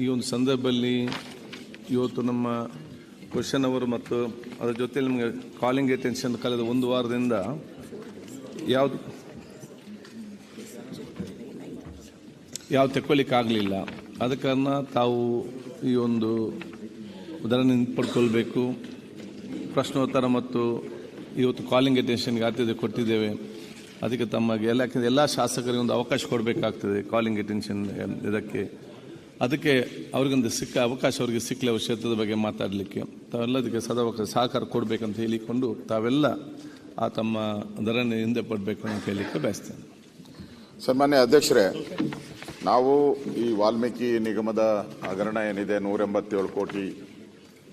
ಈ ಒಂದು ಸಂದರ್ಭದಲ್ಲಿ ಇವತ್ತು ನಮ್ಮ ಕ್ವಶನ್ ಅವರು ಮತ್ತು ಅದರ ಜೊತೆಯಲ್ಲಿ ನಮಗೆ ಕಾಲಿಂಗ್ ಅಟೆನ್ಷನ್ ಕಳೆದ ಒಂದು ವಾರದಿಂದ ಯಾವುದು ಯಾವ ತೆಕ್ಕೊಳ್ಳಿಕ್ಕಾಗಲಿಲ್ಲ. ಆದ ಕಾರಣ ತಾವು ಈ ಒಂದು ಉದಾಹರಣೆ ಪಡ್ಕೊಳ್ಬೇಕು ಪ್ರಶ್ನೋತ್ತರ ಮತ್ತು ಇವತ್ತು ಕಾಲಿಂಗ್ ಅಟೆನ್ಷನ್ಗೆ ಆದ್ಯತೆ ಕೊಟ್ಟಿದ್ದೇವೆ. ಅದಕ್ಕೆ ತಮಗೆ ಎಲ್ಲ ಎಲ್ಲ ಶಾಸಕರಿಗೆ ಒಂದು ಅವಕಾಶ ಕೊಡಬೇಕಾಗ್ತದೆ ಕಾಲಿಂಗ್ ಅಟೆನ್ಷನ್ ಇದಕ್ಕೆ. ಅದಕ್ಕೆ ಅವ್ರಿಗೊಂದು ಸಿಕ್ಕ ಅವಕಾಶ ಅವ್ರಿಗೆ ಸಿಕ್ಕಲೆ ಅವ್ರ ಕ್ಷೇತ್ರದ ಬಗ್ಗೆ ಮಾತಾಡಲಿಕ್ಕೆ. ತಾವೆಲ್ಲದಕ್ಕೆ ಸದಾ ಸಹಕಾರ ಕೊಡಬೇಕಂತ ಹೇಳಿಕೊಂಡು ತಾವೆಲ್ಲ ಆ ತಮ್ಮ ಧರಣಿ ಹಿಂದೆ ಪಡಬೇಕು ಅಂತ ಹೇಳಲಿಕ್ಕೆ ಬಯಸ್ತೇನೆ. ಸನ್ಮಾನ್ಯ ಅಧ್ಯಕ್ಷರೇ, ನಾವು ಈ ವಾಲ್ಮೀಕಿ ನಿಗಮದ ಹಗರಣ ಏನಿದೆ ನೂರ ಎಂಬತ್ತೇಳು ಕೋಟಿ,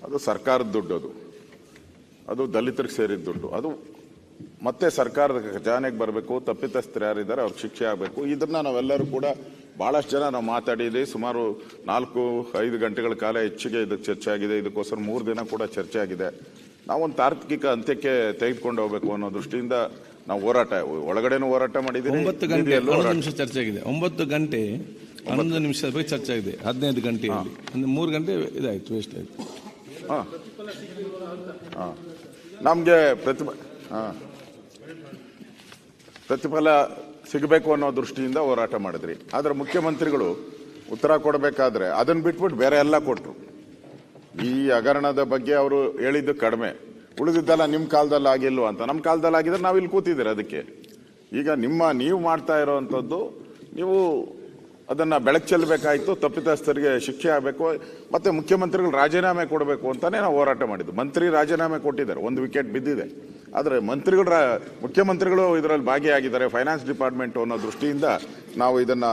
ಅದು ಸರ್ಕಾರದ ದುಡ್ಡು ಅದು. ಅದು ದಲಿತರಿಗೆ ಸೇರಿದ ದುಡ್ಡು. ಅದು ಮತ್ತೆ ಸರ್ಕಾರದ ಖಜಾನೆಗೆ ಬರಬೇಕು, ತಪ್ಪಿತಸ್ಥರು ಯಾರಿದ್ದಾರೆ ಅವ್ರಿಗೆ ಶಿಕ್ಷೆ ಆಗಬೇಕು. ಇದನ್ನು ನಾವೆಲ್ಲರೂ ಕೂಡ ಬಹಳಷ್ಟು ಜನ ನಾವು ಮಾತಾಡಿದ್ವಿ. ಸುಮಾರು ನಾಲ್ಕು ಐದು ಗಂಟೆಗಳ ಕಾಲ ಹೆಚ್ಚಿಗೆ ಇದಕ್ಕೆ ಚರ್ಚೆ ಆಗಿದೆ. ಇದಕ್ಕೋಸ್ಕರ ಮೂರು ದಿನ ಕೂಡ ಚರ್ಚೆ ಆಗಿದೆ. ನಾವೊಂದು ತಾರ್ಕಿಕ ಅಂತ್ಯಕ್ಕೆ ತೆಗೆದುಕೊಂಡು ಹೋಗಬೇಕು ಅನ್ನೋ ದೃಷ್ಟಿಯಿಂದ ನಾವು ಹೋರಾಟ ಒಳಗಡೆನೂ ಹೋರಾಟ ಮಾಡಿದ್ದೀವಿ ಒಂಬತ್ತು ಗಂಟೆ ನಿಮಿಷ ಚರ್ಚೆ ಆಗಿದೆ. ಒಂಬತ್ತು ಗಂಟೆ ಹನ್ನೊಂದು ನಿಮಿಷದ ಬಗ್ಗೆ ಚರ್ಚೆ ಆಗಿದೆ. ಹದಿನೈದು ಗಂಟೆ ಅಂದ್ರೆ ಮೂರು ಗಂಟೆ ಇದಾಯಿತು ವೇಸ್ಟ್ ಆಯ್ತು. ಹಾಂ. ಹಾಂ. ನಮಗೆ ಪ್ರತಿಭ ಹಾಂ. ಪ್ರತಿಫಲ ಸಿಗಬೇಕು ಅನ್ನೋ ದೃಷ್ಟಿಯಿಂದ ಹೋರಾಟ ಮಾಡಿದ್ರಿ. ಆದರೆ ಮುಖ್ಯಮಂತ್ರಿಗಳು ಉತ್ತರ ಕೊಡಬೇಕಾದ್ರೆ ಅದನ್ನ ಬಿಟ್ಬಿಟ್ಟು ಬೇರೆ ಎಲ್ಲ ಕೊಟ್ರು. ಈ ಹಗರಣದ ಬಗ್ಗೆ ಅವರು ಹೇಳಿದ್ದು ಕಡಿಮೆ. ಉಳಿದಿದ್ದಲ್ಲ ನಿಮ್ಮ ಕಾಲದಲ್ಲಿ ಆಗಿಲ್ವ ಅಂತ. ನಮ್ಮ ಕಾಲದಲ್ಲಿ ಆಗಿದ್ರೆ ನಾವು ಇಲ್ಲಿ ಕೂತಿದ್ದೀರಿ ಅದಕ್ಕೆ. ಈಗ ನಿಮ್ಮ ನೀವು ಮಾಡ್ತಾ ಇರೋವಂಥದ್ದು ನೀವು ಅದನ್ನ ಬೆಳಕು ಚೆಲ್ಲಬೇಕಾಯಿತು ತಪ್ಪಿತಸ್ಥರಿಗೆ ಶಿಕ್ಷೆ ಆಗಬೇಕು, ಮತ್ತೆ ಮುಖ್ಯಮಂತ್ರಿಗಳು ರಾಜೀನಾಮೆ ಕೊಡಬೇಕು ಅಂತಾನೆ ನಾವು ಹೋರಾಟ ಮಾಡಿದ್ದು. ಮಂತ್ರಿ ರಾಜೀನಾಮೆ ಕೊಟ್ಟಿದ್ದಾರೆ. ಒಂದು ವಿಕೆಟ್ ಬಿದ್ದಿದೆ. ಆದರೆ ಮಂತ್ರಿಗಳ ಮುಖ್ಯಮಂತ್ರಿಗಳು ಇದರಲ್ಲಿ ಭಾಗಿಯಾಗಿದ್ದಾರೆ ಫೈನಾನ್ಸ್ ಡಿಪಾರ್ಟ್ಮೆಂಟ್ ಅನ್ನೋ ದೃಷ್ಟಿಯಿಂದ ನಾವು ಇದನ್ನು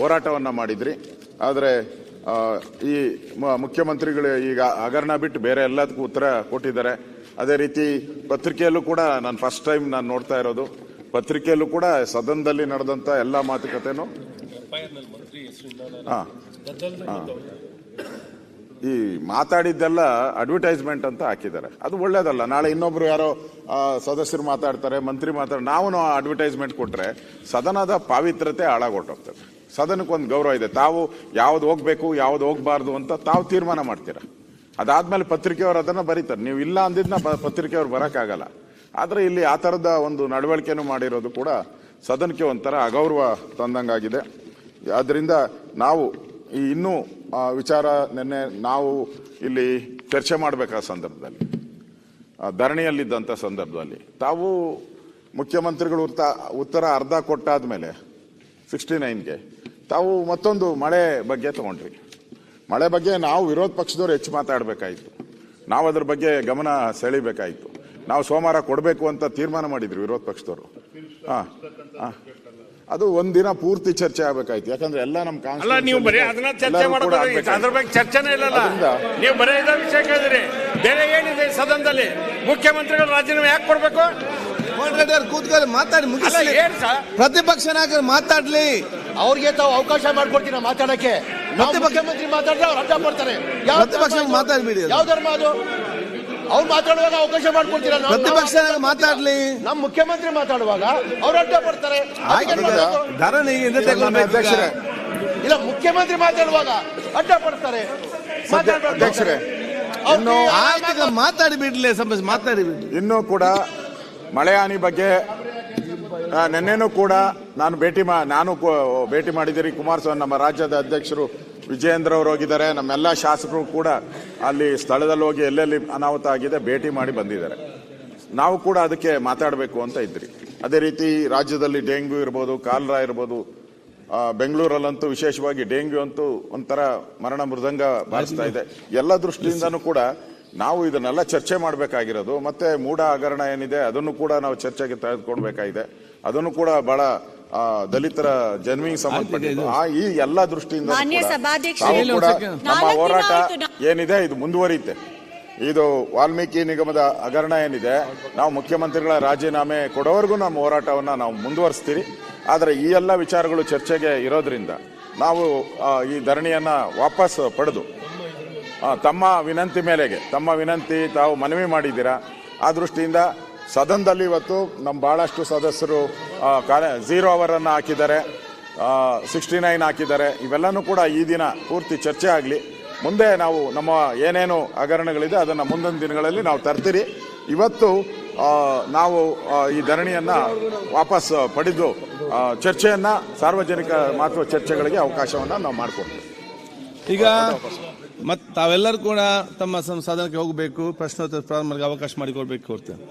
ಹೋರಾಟವನ್ನು ಮಾಡಿದ್ರಿ. ಆದರೆ ಈ ಮ- ಮುಖ್ಯಮಂತ್ರಿಗಳು ಈಗ ಹಗರಣ ಬಿಟ್ಟು ಬೇರೆ ಎಲ್ಲದಕ್ಕೂ ಉತ್ತರ ಕೊಟ್ಟಿದ್ದಾರೆ. ಅದೇ ರೀತಿ ಪತ್ರಿಕೆಯಲ್ಲೂ ಕೂಡ ನಾನು ಫಸ್ಟ್ ಟೈಮ್ ನಾನು ನೋಡ್ತಾ ಇರೋದು. ಪತ್ರಿಕೆಯಲ್ಲೂ ಕೂಡ ಸದನದಲ್ಲಿ ನಡೆದಂಥ ಎಲ್ಲ ಮಾತುಕತೆನೂ ಹಾಂ. ಹಾ. ಈ ಮಾತಾಡಿದ್ದೆಲ್ಲ ಅಡ್ವರ್ಟೈಸ್ಮೆಂಟ್ ಅಂತ ಹಾಕಿದ್ದಾರೆ. ಅದು ಒಳ್ಳೇದಲ್ಲ. ನಾಳೆ ಇನ್ನೊಬ್ರು ಯಾರೋ ಸದಸ್ಯರು ಮಾತಾಡ್ತಾರೆ, ಮಂತ್ರಿ ಮಾತಾಡ ನಾವು ಅಡ್ವರ್ಟೈಸ್ಮೆಂಟ್ ಕೊಟ್ರೆ ಸದನದ ಪಾವಿತ್ರತೆ ಸದನಕ್ಕೆ ಒಂದು ಗೌರವ ಇದೆ. ತಾವು ಯಾವ್ದು ಹೋಗ್ಬೇಕು, ಯಾವ್ದು ಹೋಗ್ಬಾರ್ದು ಅಂತ ತಾವು ತೀರ್ಮಾನ ಮಾಡ್ತೀರಾ? ಅದಾದ್ಮೇಲೆ ಪತ್ರಿಕೆಯವರು ಅದನ್ನ ಬರೀತಾರೆ. ನೀವು ಇಲ್ಲ ಅಂದಿದ್ನ ಪತ್ರಿಕೆಯವರು ಆಗಲ್ಲ ಆದರೆ ಇಲ್ಲಿ ಆ ತರದ ಒಂದು ನಡವಳಿಕೆನೂ ಮಾಡಿರೋದು ಕೂಡ ಸದನಕ್ಕೆ ಒಂಥರ ಅಗೌರವ ತಂದಂಗಾಗಿದೆ. ಆದ್ರಿಂದ ನಾವು ಇನ್ನೂ ಆ, ವಿಚಾರ ನಿನ್ನೆ ನಾವು ಇಲ್ಲಿ ಚರ್ಚೆ ಮಾಡಬೇಕಾದ ಸಂದರ್ಭದಲ್ಲಿ ಧರಣಿಯಲ್ಲಿದ್ದಂಥ ಸಂದರ್ಭದಲ್ಲಿ. ತಾವು ಮುಖ್ಯಮಂತ್ರಿಗಳು ಉತ್ತ- ಉತ್ತರ ಅರ್ಧ ಕೊಟ್ಟಾದ ಮೇಲೆ ಸಿಕ್ಸ್ಟಿ ನೈನ್ಗೆ ತಾವು ಮತ್ತೊಂದು ಮಳೆ ಬಗ್ಗೆ ತಗೊಂಡ್ರಿ. ಮಳೆ ಬಗ್ಗೆ ನಾವು ವಿರೋಧ ಪಕ್ಷದವ್ರು ಹೆಚ್ಚು ಮಾತಾಡಬೇಕಾಯಿತು. ನಾವು ಅದ್ರ ಬಗ್ಗೆ ಗಮನ ಸೆಳಿಬೇಕಾಯಿತು. ನಾವು ಸೋಮವಾರ ಕೊಡಬೇಕು ಅಂತ ತೀರ್ಮಾನ ಮಾಡಿದ್ರು ವಿರೋಧ ಪಕ್ಷದವರು. ಹಾಂ ಹಾ. ಅದು ಒಂದಿನ ಪೂರ್ತಿ ಚರ್ಚೆ ಆಗ್ಬೇಕಾಯ್ತು. ಯಾಕಂದ್ರೆ ಎಲ್ಲ ನಮ್ಮ ಅಲ್ಲ ನೀವು ಬರೀ ಅದನ್ನ ಚರ್ಚೆ ಮಾಡೋದು ಅದ್ರ ಬಗ್ಗೆ ಚರ್ಚೆನೇ ಇಲ್ಲಲ್ಲ. ನೀವು ಬರೀ ಇದ ವಿಷಯ ಕೇಳಿದ್ರಿ. ಬೇರೆ ಏನಿದೆ ಸದನದಲ್ಲಿ? ಮುಖ್ಯಮಂತ್ರಿಗಳು ರಾಜೀನಾಮೆ ಯಾಕೆ ಕೊಡ್ಬೇಕು? ಕೂತ್ಕೊಳ್ಳಿ ಮಾತಾಡಿ ಮುಗಿಸಲಿ. ಪ್ರತಿಪಕ್ಷ ನಾಯಕರು ಮಾತಾಡ್ಲಿ. ಅವ್ರಿಗೆ ತಾವು ಅವಕಾಶ ಮಾಡ್ಕೊಡ್ತೀರಾ ಮಾತಾಡಕ್ಕೆ? ನಾವು ಪ್ರತಿಪಕ್ಷ- ಮುಖ್ಯಮಂತ್ರಿ ಮಾತಾಡಿದ್ರೆ ಅವ್ರು ಅಡ್ಡ ಮಾಡ್ತಾರೆ. ಯಾವ ಪ್ರತಿಪಕ್ಷ ಮಾತಾಡ್ಬಿಡಿ ಯಾವ ಧರ್ಮ ಅದು? ಅವ್ರು ಮಾತಾಡುವಾಗ ಅವಕಾಶ ಮಾಡ್ಕೊಡ್ತೀರಾ ನಾವು- ಪ್ರತಿಪಕ್ಷ ನಾವು ಮಾತಾಡ್ಲಿ. ನಮ್ಮ ಮುಖ್ಯಮಂತ್ರಿ ಮಾತಾಡುವಾಗ ಅವ್ರು ಅಡ್ಡ ಪಡ್ತಾರೆ. ಅದಕ್ಕೆ ಈಗ. ಅಧ್ಯಕ್ಷರೇ. ಇಲ್ಲ ಮುಖ್ಯಮಂತ್ರಿ ಮಾತಾಡುವಾಗ ಅಡ್ಡ ಪಡ್ತಾರೆ. ಅಧ್ಯಕ್ಷರೇ ಅವ್ರು ಇನ್ನು ಆಯ್ತು ಈಗ ಮಾತಾಡಿ ಬಿಡ್ಲಿ ಸಮಸ್ಯೆ ಮಾತಾಡಿ ಬಿಡ್ಲಿ. ಇನ್ನೂ ಕೂಡ ಮಳೆ ಹಾನಿ ಬಗ್ಗೆ ಆ, ನಿನ್ನೆನೂ ಕೂಡ ನಾನು ಭೇಟಿ ಮಾ ನಾನು ಕೂ- ಭೇಟಿ ಮಾಡಿದ್ದೀರಿ ಕುಮಾರಸ್ವಾಮಿ ನಮ್ಮ ರಾಜ್ಯದ ಅಧ್ಯಕ್ಷರು. ವಿಜಯೇಂದ್ರ ಅವರು ಹೋಗಿದ್ದಾರೆ. ನಮ್ಮೆಲ್ಲ ಶಾಸಕರು ಕೂಡ ಅಲ್ಲಿ ಸ್ಥಳದಲ್ಲಿ ಹೋಗಿ ಎಲ್ಲೆಲ್ಲಿ ಅನಾಹುತ ಆಗಿದೆ ಭೇಟಿ ಮಾಡಿ ಬಂದಿದ್ದಾರೆ. ನಾವು ಕೂಡ ಅದಕ್ಕೆ ಮಾತಾಡಬೇಕು ಅಂತ ಇದ್ರಿ. ಅದೇ ರೀತಿ ರಾಜ್ಯದಲ್ಲಿ ಡೆಂಗ್ಯೂ ಇರ್ಬೋದು, ಕಾಲ್ರಾ ಇರ್ಬೋದು ಬೆಂಗಳೂರಲ್ಲಂತೂ ವಿಶೇಷವಾಗಿ ಡೆಂಗ್ಯೂ ಅಂತೂ ಒಂಥರ ಮರಣ ಮೃದಂಗ ಬಾರಿಸ್ತಾ ಇದೆ. ಎಲ್ಲ ದೃಷ್ಟಿಯಿಂದನೂ ಕೂಡ ನಾವು ಇದನ್ನೆಲ್ಲ ಚರ್ಚೆ ಮಾಡಬೇಕಾಗಿರೋದು. ಮತ್ತೆ ಮೂಢ ಹಗರಣ ಏನಿದೆ ಅದನ್ನು ಕೂಡ ನಾವು ಚರ್ಚೆಗೆ ತೆಗೆದುಕೊಳ್ಬೇಕಾಗಿದೆ. ಅದನ್ನು ಕೂಡ ಬಹಳ ದಲಿತರ ಜನ್ಮಿಗೆ ಸಂಬಂಧಪಟ್ಟಿದ್ದು. ಆ ಈ ಎಲ್ಲ ದೃಷ್ಟಿಯಿಂದ ತಾವು ಕೂಡ ನಮ್ಮ ಹೋರಾಟ ಏನಿದೆ ಇದು ಮುಂದುವರಿಯುತ್ತೆ. ಇದು ವಾಲ್ಮೀಕಿ ನಿಗಮದ ಹಗರಣ ಏನಿದೆ ನಾವು ಮುಖ್ಯಮಂತ್ರಿಗಳ ರಾಜೀನಾಮೆ ಕೊಡೋವರೆಗೂ ನಮ್ಮ ಹೋರಾಟವನ್ನು ನಾವು ಮುಂದುವರಿಸ್ತೀರಿ. ಆದರೆ ಈ ಎಲ್ಲ ವಿಚಾರಗಳು ಚರ್ಚೆಗೆ ಇರೋದ್ರಿಂದ ನಾವು ಈ ಧರಣಿಯನ್ನು ವಾಪಸ್ ಪಡೆದು ತಮ್ಮ ವಿನಂತಿ ಮೇಲೆಗೆ ತಮ್ಮ ವಿನಂತಿ ತಾವು ಮನವಿ ಮಾಡಿದ್ದೀರಾ ಆ ದೃಷ್ಟಿಯಿಂದ ಸದನದಲ್ಲಿ ಇವತ್ತು ನಮ್ಮ ಭಾಳಷ್ಟು ಸದಸ್ಯರು ಕಾರ್ಯ ಝೀರೋ ಅವರನ್ನು ಹಾಕಿದ್ದಾರೆ ಸಿಕ್ಸ್ಟಿ ನೈನ್ ಹಾಕಿದ್ದಾರೆ. ಇವೆಲ್ಲನೂ ಕೂಡ ಈ ದಿನ ಪೂರ್ತಿ ಚರ್ಚೆ ಆಗಲಿ. ಮುಂದೆ ನಾವು ನಮ್ಮ ಏನೇನು ಹಗರಣಗಳಿದೆ ಅದನ್ನು ಮುಂದಿನ ದಿನಗಳಲ್ಲಿ ನಾವು ತರ್ತೀರಿ. ಇವತ್ತು ನಾವು ಈ ಧರಣಿಯನ್ನು ವಾಪಸ್ ಪಡೆದು ಚರ್ಚೆಯನ್ನು, ಸಾರ್ವಜನಿಕ ಮಹತ್ವ ಚರ್ಚೆಗಳಿಗೆ ಅವಕಾಶವನ್ನು ನಾವು ಮಾಡಿಕೊಡ್ತೀವಿ. ಈಗ ಮತ್ತು ತಾವೆಲ್ಲರೂ ಕೂಡ ತಮ್ಮ ಸಂಸಾಧನಕ್ಕೆ ಹೋಗಬೇಕು, ಪ್ರಶ್ನೋತ್ತರ ಪ್ರಾರಂಭಕ್ಕೆ ಅವಕಾಶ ಮಾಡಿಕೊಡ್ಬೇಕು ಕೋರ್ತೇನೆ